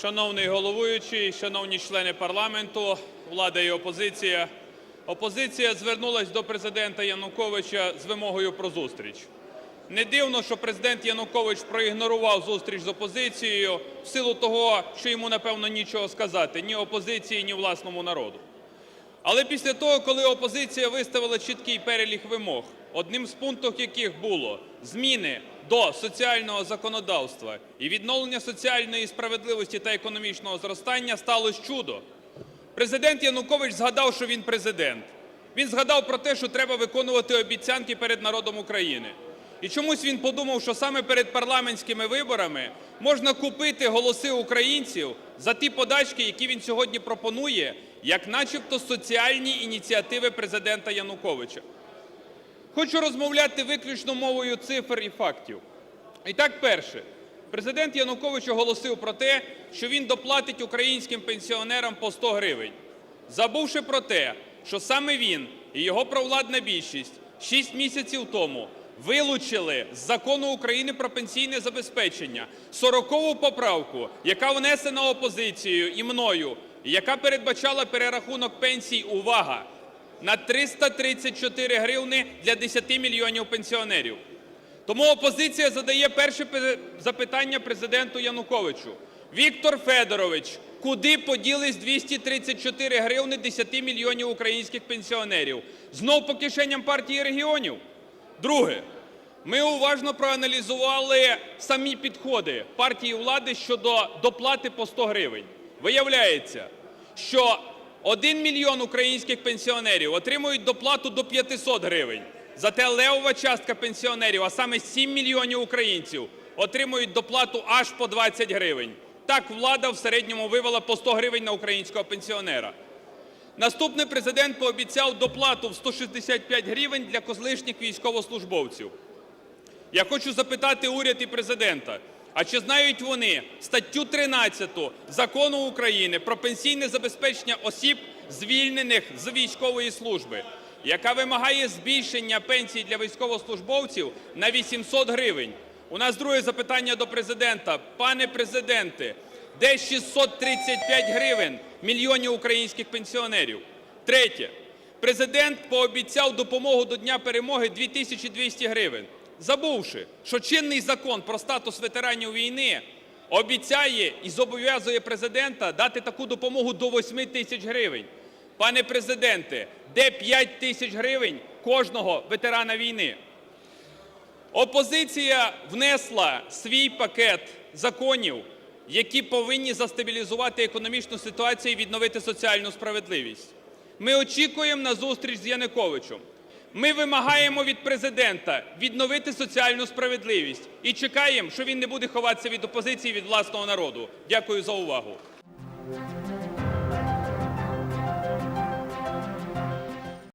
Шановний головуючий, шановні члени парламенту, влада і опозиція. Опозиція звернулася до президента Януковича з вимогою про зустріч. Не дивно, що президент Янукович проігнорував зустріч з опозицією в силу того, що йому, напевно, нічого сказати ні опозиції, ні власному народу. Але після того, коли опозиція виставила чіткий перелік вимог, одним з пунктів яких було зміни до соціального законодавства і відновлення соціальної справедливості та економічного зростання, сталося чудо. Президент Янукович згадав, що він президент. Він згадав про те, що треба виконувати обіцянки перед народом України. І чомусь він подумав, що саме перед парламентськими виборами можна купити голоси українців за ті подачки, які він сьогодні пропонує, як начебто соціальні ініціативи президента Януковича. Хочу розмовляти виключно мовою цифр і фактів. І так, перше. Президент Янукович оголосив про те, що він доплатить українським пенсіонерам по 100 гривень, забувши про те, що саме він і його провладна більшість 6 місяців тому вилучили з Закону України про пенсійне забезпечення 40-у поправку, яка внесена опозицією і мною, яка передбачала перерахунок пенсій, увага, на 334 гривни для 10 мільйонів пенсіонерів. Тому опозиція задає перше запитання президенту Януковичу. Віктор Федорович, куди поділись 234 гривни 10 мільйонів українських пенсіонерів? Знов по кишеням партії регіонів? Друге. Ми уважно проаналізували самі підходи партії влади щодо доплати по 100 гривень. Виявляється, що 1 мільйон українських пенсіонерів отримують доплату до 500 гривень. Зате левова частка пенсіонерів, а саме 7 мільйонів українців, отримують доплату аж по 20 гривень. Так влада в середньому вивела по 100 гривень на українського пенсіонера. Наступний президент пообіцяв доплату в 165 гривень для колишніх військовослужбовців. Я хочу запитати уряд і президента, а чи знають вони статтю 13 Закону України про пенсійне забезпечення осіб, звільнених з військової служби, яка вимагає збільшення пенсій для військовослужбовців на 800 гривень? У нас друге запитання до президента. Пане президенте, де 635 гривень мільйонів українських пенсіонерів? Третє. Президент пообіцяв допомогу до Дня перемоги 2200 гривень, забувши, що чинний закон про статус ветеранів війни обіцяє і зобов'язує президента дати таку допомогу до 8 тисяч гривень. Пане президенте, де 5 тисяч гривень кожного ветерана війни? Опозиція внесла свій пакет законів, які повинні застабілізувати економічну ситуацію і відновити соціальну справедливість. Ми очікуємо на зустріч з Януковичем. Ми вимагаємо від президента відновити соціальну справедливість і чекаємо, що він не буде ховатися від опозиції від власного народу. Дякую за увагу.